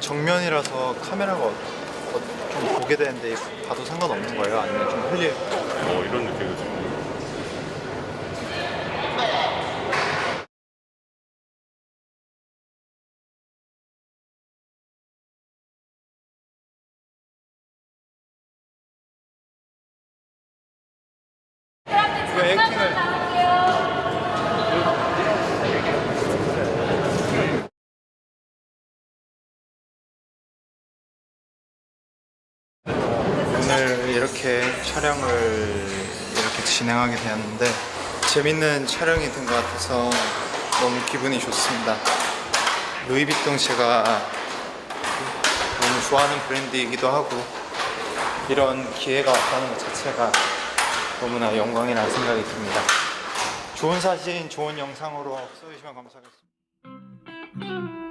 정면이라서 카메라가 어- 어- 좀 보게 되는데 봐도 상관없는 거예요? 아니면 좀 흘릴 어, 이런 느낌이죠. 왜 액팅을 오늘 이렇게 촬영을 이렇게 진행하게 되었는데 재밌는 촬영이 된 것 같아서 너무 기분이 좋습니다. 루이비통 제가 너무 좋아하는 브랜드이기도 하고 이런 기회가 왔다는 것 자체가 너무나 영광이라는 생각이 듭니다. 좋은 사진, 좋은 영상으로 써주시면 감사하겠습니다.